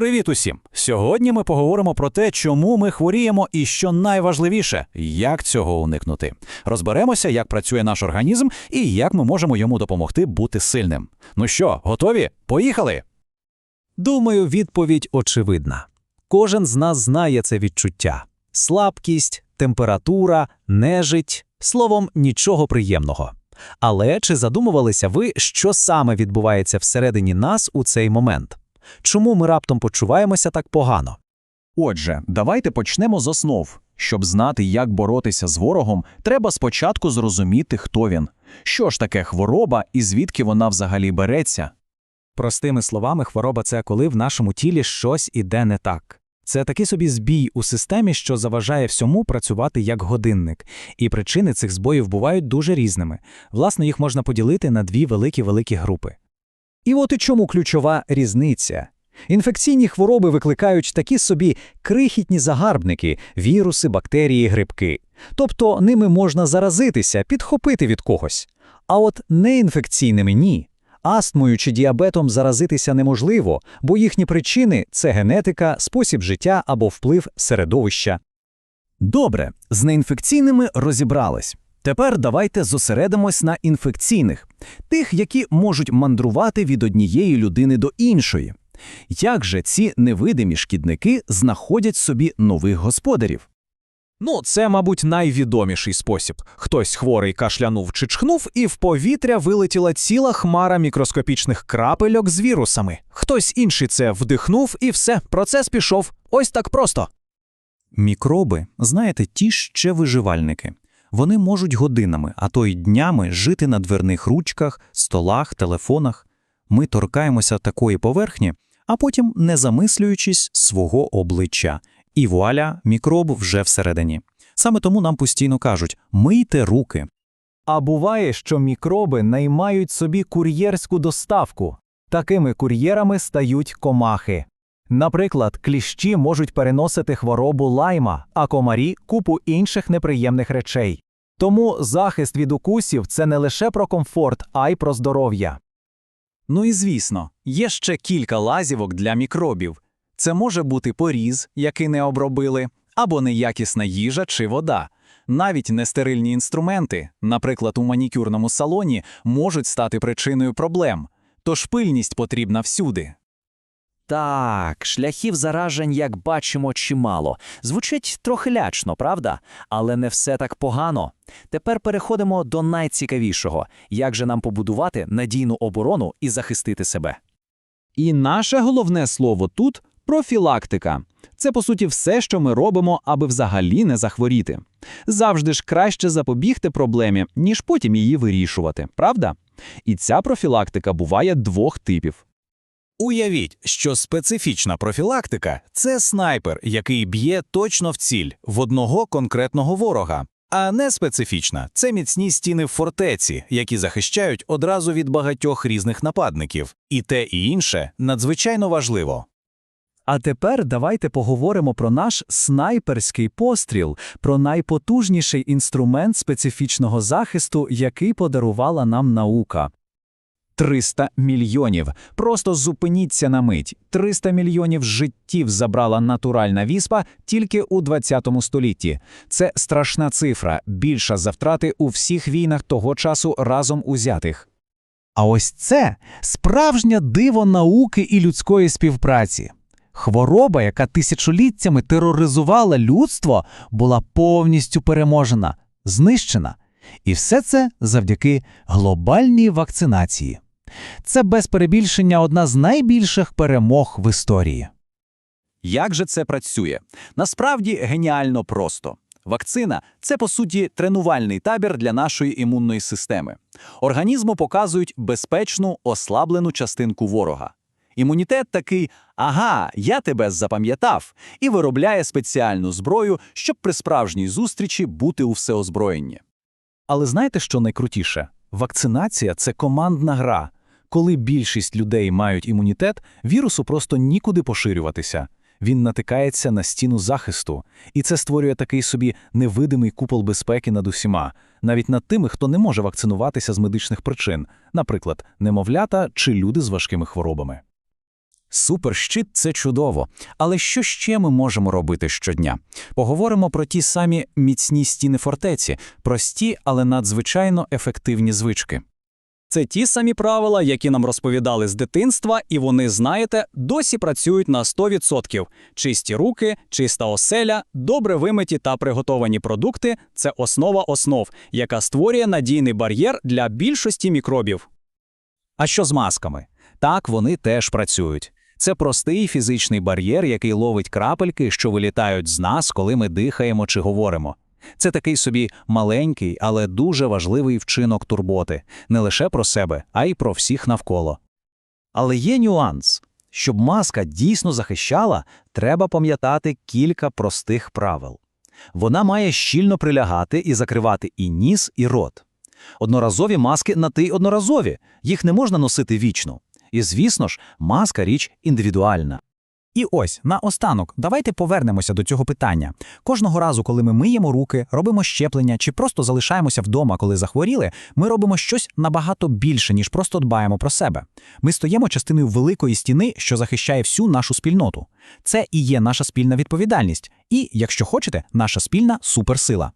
Привіт усім! Сьогодні ми поговоримо про те, чому ми хворіємо, і що найважливіше, як цього уникнути. Розберемося, як працює наш організм і як ми можемо йому допомогти бути сильним. Ну що, готові? Поїхали! Думаю, відповідь очевидна. Кожен з нас знає це відчуття: слабкість, температура, нежить, словом, нічого приємного. Але чи задумувалися ви, що саме відбувається всередині нас у цей момент? Чому ми раптом почуваємося так погано? Отже, давайте почнемо з основ. Щоб знати, як боротися з ворогом, треба спочатку зрозуміти, хто він. Що ж таке хвороба і звідки вона взагалі береться? Простими словами, хвороба це коли в нашому тілі щось іде не так. Це такий собі збій у системі, що заважає всьому працювати як годинник. І причини цих збоїв бувають дуже різними. Власне, їх можна поділити на дві великі-великі групи. І от і чому ключова різниця. Інфекційні хвороби викликають такі собі крихітні загарбники, віруси, бактерії, грибки. Тобто ними можна заразитися, підхопити від когось. А от неінфекційними ні. Астмою чи діабетом заразитися неможливо, бо їхні причини це генетика, спосіб життя або вплив середовища. Добре, з неінфекційними розібрались. Тепер давайте зосередимось на інфекційних, тих, які можуть мандрувати від однієї людини до іншої. Як же ці невидимі шкідники знаходять собі нових господарів? Ну, це, мабуть, найвідоміший спосіб. Хтось хворий кашлянув чи чхнув, і в повітря вилетіла ціла хмара мікроскопічних крапельок з вірусами. Хтось інший це вдихнув, і все, процес пішов. Ось так просто. Мікроби, знаєте, ті ще виживальники. Вони можуть годинами, а то й днями жити на дверних ручках, столах, телефонах. Ми торкаємося такої поверхні, а потім, не замислюючись, свого обличчя. І вуаля, мікроб вже всередині. Саме тому нам постійно кажуть «мийте руки». А буває, що мікроби наймають собі кур'єрську доставку. Такими кур'єрами стають комахи. Наприклад, кліщі можуть переносити хворобу лайма, а комарі купу інших неприємних речей. Тому захист від укусів це не лише про комфорт, а й про здоров'я. Ну і звісно, є ще кілька лазівок для мікробів. Це може бути поріз, який не обробили, або неякісна їжа чи вода. Навіть нестерильні інструменти, наприклад, у манікюрному салоні, можуть стати причиною проблем, тож пильність потрібна всюди. Так, шляхів заражень, як бачимо, чимало. Звучить трохи лячно, правда? Але не все так погано. Тепер переходимо до найцікавішого: як же нам побудувати надійну оборону і захистити себе. І наше головне слово тут профілактика. Це, по суті, все, що ми робимо, аби взагалі не захворіти. Завжди ж краще запобігти проблемі, ніж потім її вирішувати, правда? І ця профілактика буває двох типів. Уявіть, що специфічна профілактика це снайпер, який б'є точно в ціль в одного конкретного ворога. А не специфічна це міцні стіни в фортеці, які захищають одразу від багатьох різних нападників. І те і інше надзвичайно важливо. А тепер давайте поговоримо про наш снайперський постріл, про найпотужніший інструмент специфічного захисту, який подарувала нам наука. 300 мільйонів. Просто зупиніться на мить. 300 мільйонів життів забрала натуральна віспа тільки у 20 столітті. Це страшна цифра, більша за втрати у всіх війнах того часу разом узятих. А ось це справжнє диво науки і людської співпраці. Хвороба, яка тисячоліттями тероризувала людство, була повністю переможена, знищена. І все це завдяки глобальній вакцинації. Це без перебільшення одна з найбільших перемог в історії. Як же це працює? Насправді геніально просто. Вакцина це по суті тренувальний табір для нашої імунної системи. Організму показують безпечну ослаблену частинку ворога. Імунітет такий: ага, я тебе запам'ятав, і виробляє спеціальну зброю, щоб при справжній зустрічі бути у всеозброєнні. Але знаєте, що найкрутіше? Вакцинація це командна гра. Коли більшість людей мають імунітет, вірусу просто нікуди поширюватися. Він натикається на стіну захисту, і це створює такий собі невидимий купол безпеки над усіма, навіть над тими, хто не може вакцинуватися з медичних причин, наприклад, немовлята чи люди з важкими хворобами. Суперщит – це чудово. Але що ще ми можемо робити щодня? Поговоримо про ті самі міцні стіни фортеці, прості, але надзвичайно ефективні звички. Це ті самі правила, які нам розповідали з дитинства, і вони, знаєте, досі працюють на 100%. Чисті руки, чиста оселя, добре вимиті та приготовані продукти – це основа основ, яка створює надійний бар'єр для більшості мікробів. А що з масками? Так, вони теж працюють. Це простий фізичний бар'єр, який ловить крапельки, що вилітають з нас, коли ми дихаємо чи говоримо. Це такий собі маленький, але дуже важливий вчинок турботи не лише про себе, а й про всіх навколо. Але є нюанс. Щоб маска дійсно захищала, треба пам'ятати кілька простих правил. Вона має щільно прилягати і закривати і ніс, і рот. Одноразові маски на ти одноразові, їх не можна носити вічно. І, звісно ж, маска – річ індивідуальна. І ось, наостанок, давайте повернемося до цього питання. Кожного разу, коли ми миємо руки, робимо щеплення чи просто залишаємося вдома, коли захворіли, ми робимо щось набагато більше, ніж просто дбаємо про себе. Ми стаємо частиною великої стіни, що захищає всю нашу спільноту. Це і є наша спільна відповідальність, і, якщо хочете, наша спільна суперсила.